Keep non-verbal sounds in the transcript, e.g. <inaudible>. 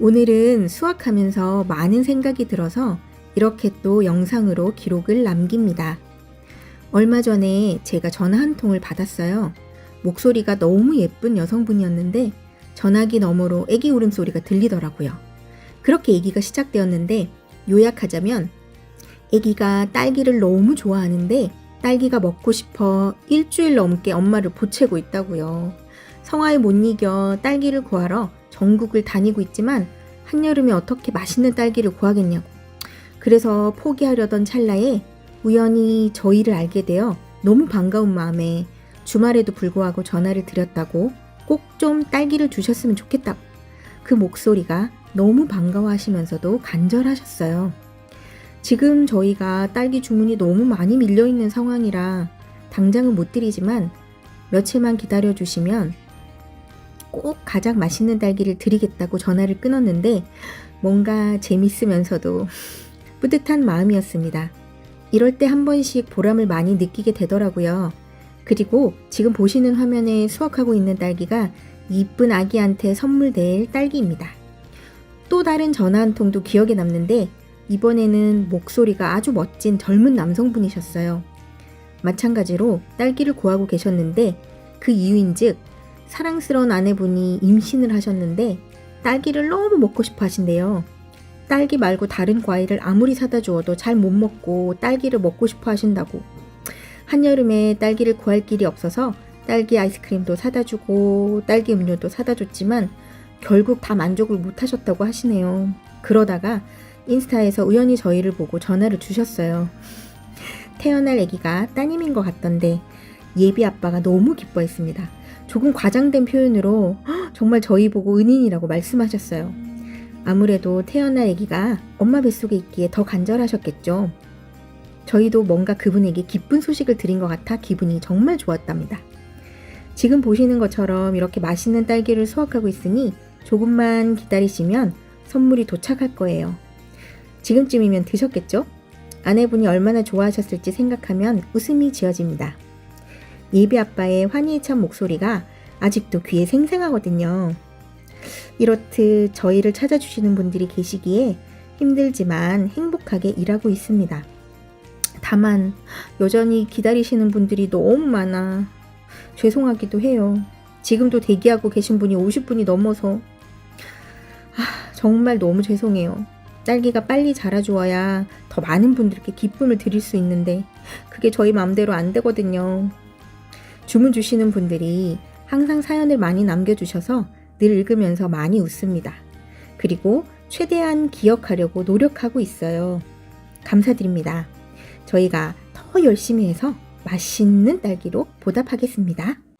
오늘은 수학하면서 많은 생각이 들어서 이렇게 또 영상으로 기록을 남깁니다. 얼마 전에 제가 전화 한 통을 받았어요. 목소리가 너무 예쁜 여성분이었는데 전화기 너머로 애기 울음소리가 들리더라고요. 그렇게 얘기가 시작되었는데 요약하자면 애기가 딸기를 너무 좋아하는데 딸기가 먹고 싶어 일주일 넘게 엄마를 보채고 있다고요. 성화에 못 이겨 딸기를 구하러 전국을 다니고 있지만 한여름에 어떻게 맛있는 딸기를 구하겠냐고. 그래서 포기하려던 찰나에 우연히 저희를 알게 되어 너무 반가운 마음에 주말에도 불구하고 전화를 드렸다고 꼭 좀 딸기를 주셨으면 좋겠다고. 그 목소리가 너무 반가워하시면서도 간절하셨어요. 지금 저희가 딸기 주문이 너무 많이 밀려 있는 상황이라 당장은 못 드리지만 며칠만 기다려 주시면 꼭 가장 맛있는 딸기를 드리겠다고 전화를 끊었는데 뭔가 재밌으면서도 <laughs> 뿌듯한 마음이었습니다. 이럴 때 한 번씩 보람을 많이 느끼게 되더라고요. 그리고 지금 보시는 화면에 수확하고 있는 딸기가 이쁜 아기한테 선물될 딸기입니다. 또 다른 전화 한 통도 기억에 남는데 이번에는 목소리가 아주 멋진 젊은 남성분이셨어요. 마찬가지로 딸기를 구하고 계셨는데 그 이유인즉 사랑스러운 아내분이 임신을 하셨는데 딸기를 너무 먹고 싶어 하신대요. 딸기 말고 다른 과일을 아무리 사다 주어도 잘 못 먹고 딸기를 먹고 싶어 하신다고. 한여름에 딸기를 구할 길이 없어서 딸기 아이스크림도 사다 주고 딸기 음료도 사다 줬지만 결국 다 만족을 못 하셨다고 하시네요. 그러다가 인스타에서 우연히 저희를 보고 전화를 주셨어요. 태어날 아기가 따님인 것 같던데 예비 아빠가 너무 기뻐했습니다. 조금 과장된 표현으로 "헉, 정말 저희 보고 은인이라고 말씀하셨어요. 아무래도 태어날 아기가 엄마 뱃속에 있기에 더 간절하셨겠죠. 저희도 뭔가 그분에게 기쁜 소식을 드린 것 같아 기분이 정말 좋았답니다. 지금 보시는 것처럼 이렇게 맛있는 딸기를 수확하고 있으니 조금만 기다리시면 선물이 도착할 거예요. 지금쯤이면 드셨겠죠? 아내분이 얼마나 좋아하셨을지 생각하면 웃음이 지어집니다. 예비 아빠의 환희에 찬 목소리가 아직도 귀에 생생하거든요. 이렇듯 저희를 찾아주시는 분들이 계시기에 힘들지만 행복하게 일하고 있습니다. 다만 여전히 기다리시는 분들이 너무 많아 죄송하기도 해요. 지금도 대기하고 계신 분이 50분이 넘어서 아, 정말 너무 죄송해요. 딸기가 빨리 자라주어야 더 많은 분들께 기쁨을 드릴 수 있는데 그게 저희 마음대로 안 되거든요. 주문 주시는 분들이 항상 사연을 많이 남겨주셔서 늘 읽으면서 많이 웃습니다. 그리고 최대한 기억하려고 노력하고 있어요. 감사드립니다. 저희가 더 열심히 해서 맛있는 딸기로 보답하겠습니다.